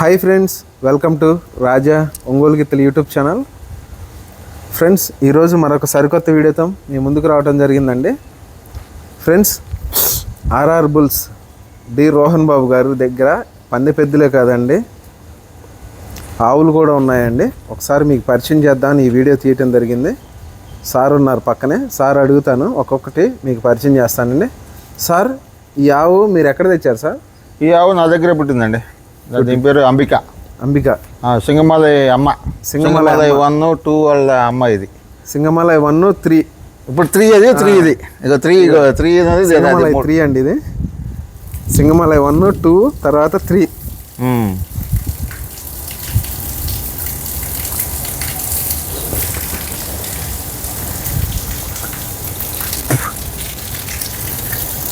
Hi friends welcome to Raja Ongole గిత్తలు YouTube channel friends ఈరోజు మరొక సరికొత్త వీడియోతో మీ ముందుకు రావడం జరిగిందండి. Friends RR bulls D Rohan Babu గారి దగ్గర పంది పెద్దలే కాదండి. ఆవులు కూడా ఉన్నాయండి. ఒకసారి మీకు పరిచయం చేద్దామని ఈ వీడియో తీయటం జరిగింది. సార్ ఉన్నారు పక్కనే సార్ అడుగుతాను ఒక్కొక్కటి మీకు పరిచయం చేస్తానండి. సార్ ఈ ఆవు మీరు ఎక్కడ తెచ్చారు సార్? ఈ ఆవు నా దగ్గరే పుట్టిందండి. దీని పేరు అంబిక. అంబిక. సింగమాలయ అమ్మ. సింగమాలయ సింగమాలయ వన్ టూ వాళ్ళ అమ్మ ఇది. Singamalai one three. ఇప్పుడు త్రీ అది త్రీ ఇది. ఇక త్రీ త్రీ అనేది ఇది, అది సింగమలై మూడు. త్రీ అండి ఇది. సింగమలై వన్ టూ తర్వాత త్రీ.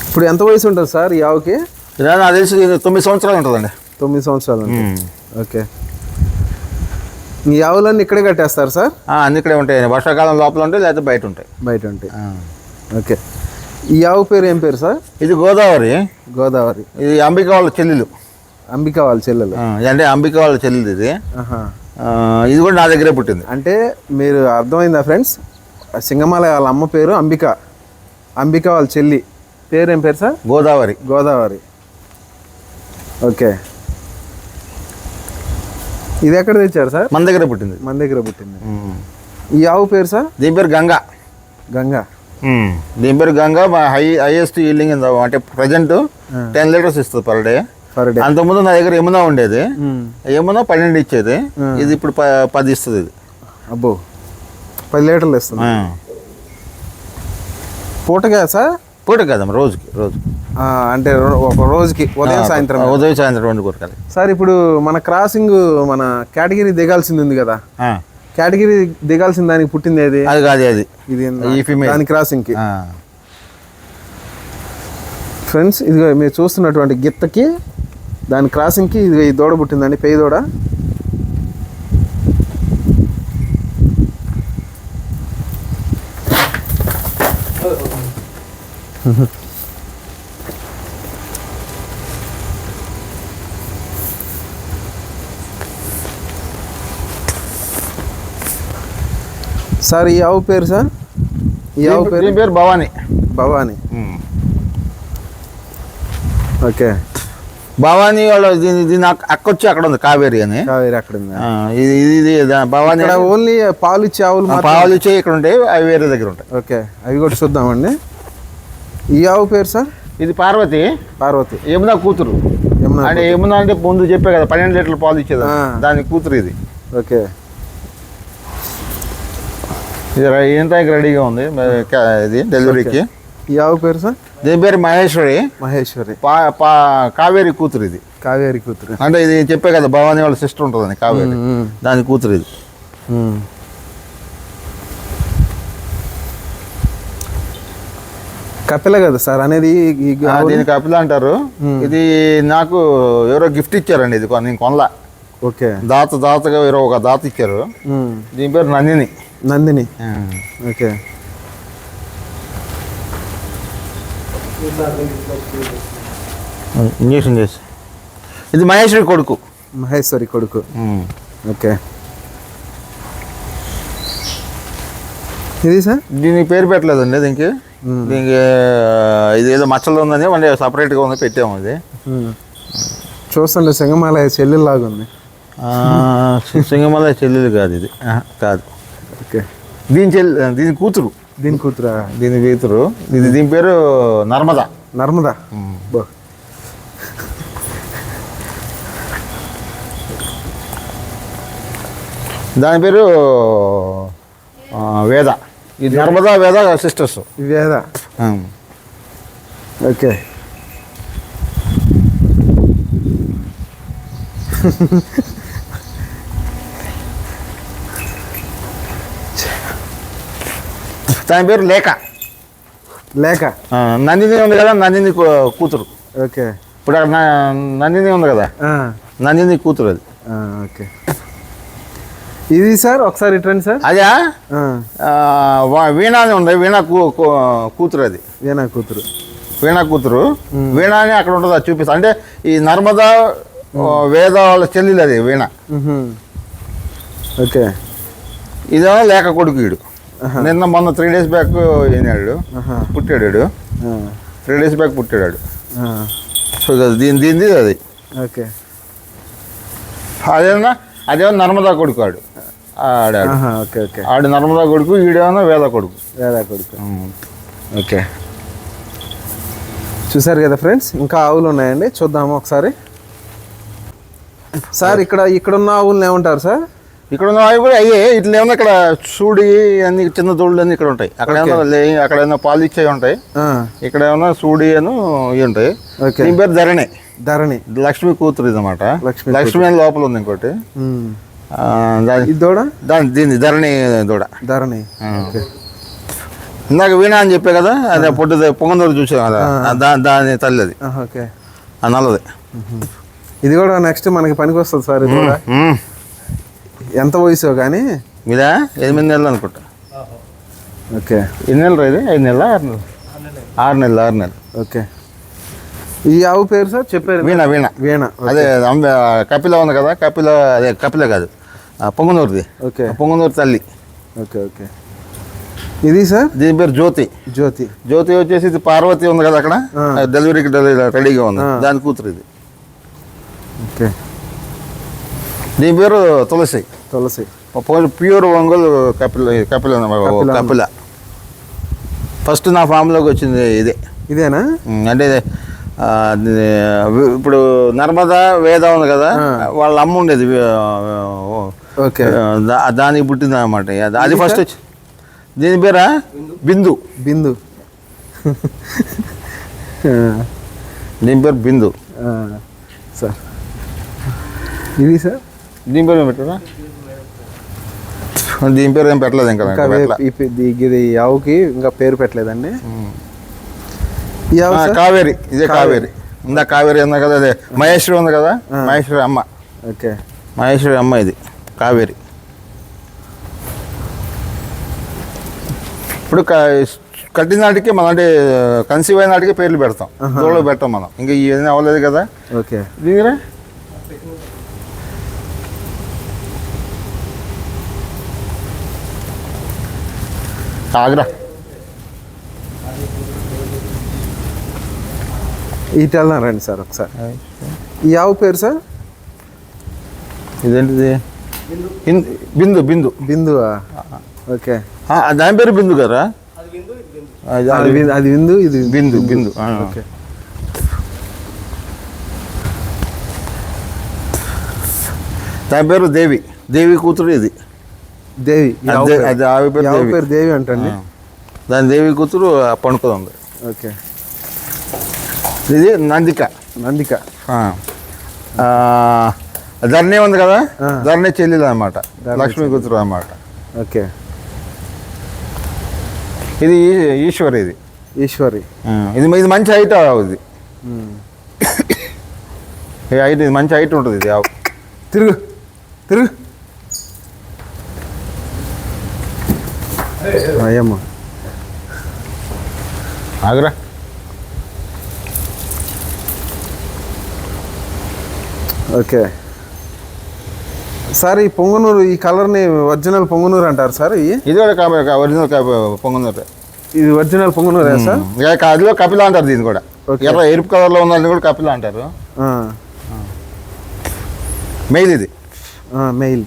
ఇప్పుడు ఎంత వయసు ఉంటుంది సార్ ఈ ఆవుకి? నాకు తెలిసి తొమ్మిది సంవత్సరాలు ఉంటుందండి. తొమ్మిది సంవత్సరాలు. ఓకే. ఈ ఆవులన్నీ ఇక్కడే కట్టేస్తారు సార్? అన్ని ఇక్కడే ఉంటాయి. వర్షాకాలం లోపల ఉంటాయి లేకపోతే బయట ఉంటాయి. బయట ఉంటాయి. ఓకే. ఈ ఆవు పేరు ఏం పేరు సార్? ఇది గోదావరి. గోదావరి. ఇది అంబిక వాళ్ళ చెల్లెలు. అంబిక వాళ్ళ చెల్లెలు. అంటే అంబిక వాళ్ళ చెల్లెలు ఇది. ఇది కూడా నా దగ్గరే పుట్టింది. అంటే మీరు అర్థమైందా ఫ్రెండ్స్? సింగమలై వాళ్ళ అమ్మ పేరు అంబిక. అంబిక వాళ్ళ చెల్లి. పేరు ఏం పేరు సార్? గోదావరి. గోదావరి. ఓకే. ఇది ఎక్కడ తెచ్చారు సార్? మన దగ్గరే పుట్టింది. మన దగ్గర పుట్టింది. ఈ ఆవు పేరు సార్? దీని పేరు గంగా. గంగా. దీని పేరు గంగా మా హై హైయెస్ట్ ఈల్డింగ్ అంటే ప్రజెంట్ టెన్ లీటర్స్ ఇస్తుంది పర్ డే పర్ డే అంతకుముందు నా దగ్గర యమునా ఉండేది. యమునా పన్నెండు ఇచ్చేది. ఇది ఇప్పుడు పది ఇస్తుంది ఇది. అబ్బో. పది లీటర్లు ఇస్తుంది. పూటగా సార్? పూట కదమ్మా రోజుకి రోజుకి. అంటే ఒక రోజుకి ఉదయం సాయంత్రం ఉదయం సాయంత్రం రెండు కొరకాలి సార్ ఇప్పుడు మన క్రాసింగ్ మన కేటగిరీ దిగాల్సింది ఉంది కదా. కేటగిరీ దిగాల్సిన దానికి పుట్టింది ఏది? అది కాదు అది. ఇది ఈ female. దాని క్రాసింగ్కి ఆ. ఫ్రెండ్స్ ఇదిగో మీరు చూస్తున్నటువంటి గిత్తకి దాని క్రాసింగ్కి ఇది ఈ దూడ పుట్టిందండి పెయి దూడ. సార్ ఈ ఆవు పేరు సార్? ఈ ఆవు పేరు పేరు? భవానీ. భవానీ. ఓకే. భవానీ వాళ్ళ దీని దీని అక్క వచ్చి అక్కడ ఉంది కావేరి అని. కావేరి అక్కడ ఉంది. ఇది ఇది భవానీ ఓన్లీ పాలు ఇచ్చే ఆవులు పాలు వచ్చి ఇక్కడ ఉంటాయి అవి వేరే దగ్గర ఉంటాయి. ఓకే. అవి కూడా చూద్దామండి. ఈ ఆవు పేరు సార్? ఇది పార్వతి. పార్వతి. యమునా కూతురు. యమునా అంటే యమునా అంటే ముందు చెప్పే కదా పన్నెండు లీటర్ల పాలు ఇచ్చేది. దాని కూతురు ఇది. ఓకే. ఇది రె- ఏం టైంకి రెడీగా ఉంది? ఇది డెలివరీకి? ఈ ఆవు పేరు సార్? దీని పేరు మహేశ్వరి. మహేశ్వరి. పా పా కావేరి కూతురు ఇది. కావేరి కూతురు. అంటే ఇది చెప్పే కదా భవానీ వాళ్ళ సిస్టర్ ఉంటుందని కావేరి. దాని కూతురు ఇది. కపిల కదా సార్ అనేది దీనికి అపిల అంటారు. ఇది నాకు ఎవరో గిఫ్ట్ ఇచ్చారండి ఇది కొ- నేను కొనలా. ఓకే. దాత దాతగా ఎవరో ఒక దాత ఇచ్చారు. దీని పేరు నందిని. నందిని. ఓకే. ఇంజక్షన్ చేసి. ఇది మహేశ్వరి కొడుకు. మహేశ్వరి కొడుకు. ఓకే. ఇది సార్? దీనికి పేరు పెట్టలేదండి దీనికి? దీనికి ఇది ఏదో మచ్చలు ఉందని మళ్ళీ సపరేట్గా ఉంది పెట్టాము ఇది. మ్మ్. చూస్తుంటే సింగమాలయ చెల్లెల్లాగా ఉంది. ఆ, సింగమల చెల్లెలు కాదు ఇది. కాదు. ఓకే. దీని చెల్లి దీని కూతురు. దీని కూతురా? దీని కూతురు. ఇది దీని పేరు నర్మద. నర్మదా? బో. దాని పేరు వేద. ఇది నర్మదా వేద సిస్టర్స్. ఇవేదా ఓకే. దాని పేరు లేఖ. లేక ఆ, నందిని ఉంది కదా నందిని కూతురు. ఓకే. ఇప్పుడు నందిని ఉంది కదా? నందిని కూతురు అది. ఓకే. ఇది సార్ ఒకసారి ఇట్రండి సార్. అదే? ఆ, ఆ, వా- వీణ అని ఉంది వీణ కూతురు అది. వీణా కూతురు. వీణ కూతురు. వీణ అని అక్కడ ఉంటుంది అది చూపిస్తా. అంటే ఈ నర్మదా వేద వాళ్ళ చెల్లెలు అది వీణ. ఓకే. ఇదేమో లేక కొడుకు వీడు నిన్న మొన్న త్రీ డేస్ బ్యాక్ ఆహా. పుట్టాడు వీడు త్రీ డేస్ బ్యాక్ పుట్టాడు వాడు. సో దీని దీనిది అది. ఓకే. అదేమన్నా అదేమో నర్మదా కొడుకు ఆడు. ఆడాడు. Okay okay. ఆడు నర్మదా కొడుకు ఈడేమో వేద కొడుకు. వేదా కొడుకు. ఓకే. చూసారు కదా ఫ్రెండ్స్ ఇంకా ఆవులు ఉన్నాయండి చూద్దాము ఒకసారి. సార్ ఇక్కడ ఇక్కడ ఉన్న ఆవులను ఏమంటారు సార్? ఇక్కడ ఉన్న అవి కూడా అయ్యే ఇట్లా ఏమన్నా ఇక్కడ సూడి అన్ని చిన్న దోళ్ళు అన్ని ఇక్కడ ఉంటాయి. అక్కడ ఏమన్నా అక్కడ ఏమన్నా పాలు ఇచ్చేవి ఉంటాయి. ఇక్కడ ఏమన్నా సూడి అను ఇవి ఉంటాయి. దీని పేరు ధరణి. ధరణి. లక్ష్మి కూతురు ఇది అనమాట లక్ష్మి లక్ష్మి అని లోపల ఉంది ఇంకోటి. దూడ? దాని దీని ధరణి దూడ. ధరణి. ఇందాక వీణ అని చెప్పే కదా అదే పొట్టు పొంగనూరు చూసాం కదా ఆ. దా- దాని తల్లి అది ఓకే. నల్లది. ఇది కూడా నెక్స్ట్ మనకి పనికి వస్తుంది సార్ ఇది కూడా. ఎంత వయసు కానీ? ఇదా ఎనిమిది నెలలు అనుకుంటా. ఓకే. ఎన్ని నెలలు ఇది? ఐదు నెలల? ఆరు నెలలు. ఆరు నెలలు. ఆరు నెలలు. ఓకే. ఈ ఆవు పేరు సార్ చెప్పారు వీణ వీణ. వీణ అదే కపిల ఉంది కదా కపిల అదే కపిల కాదు. పొంగనూరుది. ఓకే. పొంగనూరు తల్లి. Okay okay. ఇది సార్? దీని పేరు జ్యోతి. జ్యోతి. జ్యోతి వచ్చేసి ఇది పార్వతి ఉంది కదా అక్కడ. డెలివరీకి డెలివరీ రెడీగా ఉంది. దాని కూతురు ఇది. ఓకే. దీని పేరు తులసి. తులసి. ప్యూర్ ఒంగోలు కపిల కపిల కపిల. ఫస్ట్ నా ఫామ్లోకి వచ్చింది ఇదే. ఇదేనా? అంటే ఇప్పుడు నర్మదా వేద ఉంది కదా వాళ్ళ అమ్మ ఉండేది ఓకే. దానికి పుట్టింది అనమాట అది ఫస్ట్ వచ్చి దీని పేరా? బిందు. బిందు. దీని పేరు బిందు. సార్. ఇది సార్? దీని పేరు ఏం పెట్టరా? దీని పేరు ఏం పెట్టలేదు ఇంకా ఇది ఆవుకి ఇంకా పేరు పెట్టలేదండి. కావేరి ఇదే కావేరి ఇందా కావేరి ఉంది కదా అదే మహేశ్వరి ఉంది కదా మహేశ్వరి అమ్మ ఓకే మహేశ్వరి అమ్మ ఇది కావేరి ఇప్పుడు కట్టిన నాటికి మనం అంటే కన్సీవ్ అయిన నాటికి పేర్లు పెడతాం దూడలు పెట్టాం మనం ఇంకా ఇవన్నీ అవ్వలేదు కదా ఓకే దిగిరా ఆగ్రా ఇటు వెళ్దాం రండి సార్ ఒకసారి. ఈ ఆవు పేరు సార్? ఇదేంటిది? బిందు. బిందు బిందువా? ఓకే. ఆ, దాని పేరు బిందు కదా అది- అది బిందు- అది బిందు ఇది బిందు బిందు. ఆ. ఓకే. దాని పేరు దేవి. దేవి కూతురు ఇది. దేవి అదే ఆవి పేరు. ఆవు దేవి. పేరు దేవి అంటండి. దాని దేవి కూతురు పండుకుంది ఓకే. ఇది నందిక నందిక. ధరణి ఉంది కదా. ధరణి చెల్లెలు అనమాట లక్ష్మీ కూతురు అన్నమాట. ఓకే. ఇది ఈశ్వరి ఇది. ఈశ్వరి. ఇది ఇది మంచి హైట్ ఇది. ఈ హైట్ ఇది మంచి హైట్ ఉంటుంది ఇది ఆవు. తిరుగు తిరుగు. అయ్యమ్మ. ఆగరా. ఓకే. సార్ ఈ పొంగనూరు ఈ కలర్ని ఒరిజినల్ పొంగనూరు అంటారు సార్ ఇది? కూడా ఒరిజినల్ పొంగుందట ఇది ఒరిజినల్ పొంగనూరే సార్? ఇక అదిలో కపిల అంటారు దీన్ని కూడా. ఎర్ర ఎరుపు కలర్లో ఉన్నది కూడా కపిల అంటారు. మెయిల్ ఇది. మెయిల్.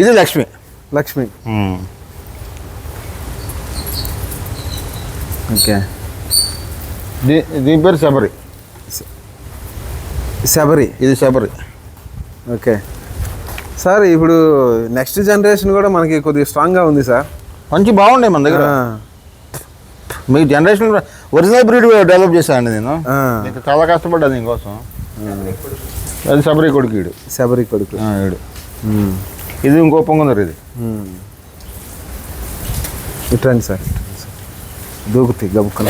ఇది లక్ష్మి. లక్ష్మి. ఓకే. దీ దీని పేరు శబరి. శబరి. ఇది శబరి. ఓకే. సార్ ఇప్పుడు నెక్స్ట్ జనరేషన్ కూడా మనకి కొద్దిగా స్ట్రాంగ్గా ఉంది సార్. మంచి బాగుండే మన దగ్గర. మీకు జనరేషన్ ఒరిజినల్ బ్రీడ్ డెవలప్ చేశానండి నేను. ఇంకా చాలా కష్టపడ్డా దీనికోసం. అది శబరి కొడుకు ఈడు. శబరి కొడుకు. ఈడు. ఇది ఇంకో పొంగుందరు ఇది. ఇట్రండి సార్ దూకుతాయి గబుక్కన.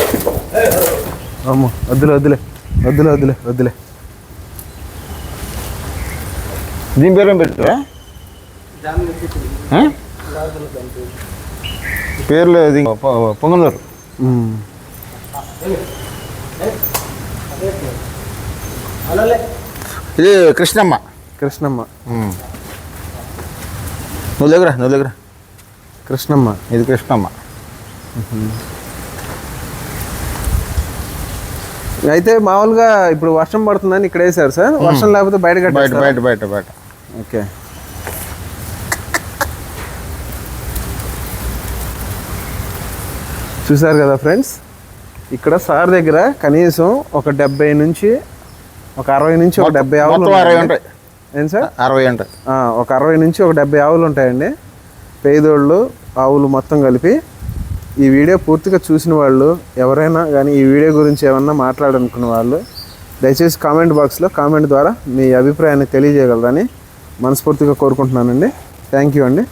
అమ్మ వద్దులే వద్దులే వద్దులే వద్దులే వద్దులే. దీని పేరు పెట్టారా ఇది పొంగుందరు ఉమ్. ఇది కృష్ణమ్మ. కృష్ణమ్మ. నువ్వు దగ్గర నువ్వు దగ్గర. కృష్ణమ్మ. ఇది కృష్ణమ్మ. అయితే మామూలుగా ఇప్పుడు వర్షం పడుతుందని ఇక్కడ వేసారు సార్. వర్షం లేకపోతే బయట? బయట బయట బయట. ఓకే. చూసారు కదా ఫ్రెండ్స్? ఇక్కడ సార్ దగ్గర కనీసం ఒక డెబ్బై నుంచి ఒక అరవై నుంచి ఒక డెబ్బై ఆవులు అరవై. ఉంటాయి. ఏం సార్? అరవై ఉంటాయి. ఒక అరవై నుంచి ఒక డెబ్బై ఆవులు ఉంటాయండి. పేదోళ్ళు ఆవులు మొత్తం కలిపి ఈ వీడియో పూర్తిగా చూసిన వాళ్ళు ఎవరైనా కానీ ఈ వీడియో గురించి ఏమన్నా మాట్లాడాలనుకున్న వాళ్ళు దయచేసి కామెంట్ బాక్స్లో కామెంట్ ద్వారా మీ అభిప్రాయాన్ని తెలియజేయగలరని మనస్ఫూర్తిగా కోరుకుంటున్నానండి. థ్యాంక్ యూ అండి.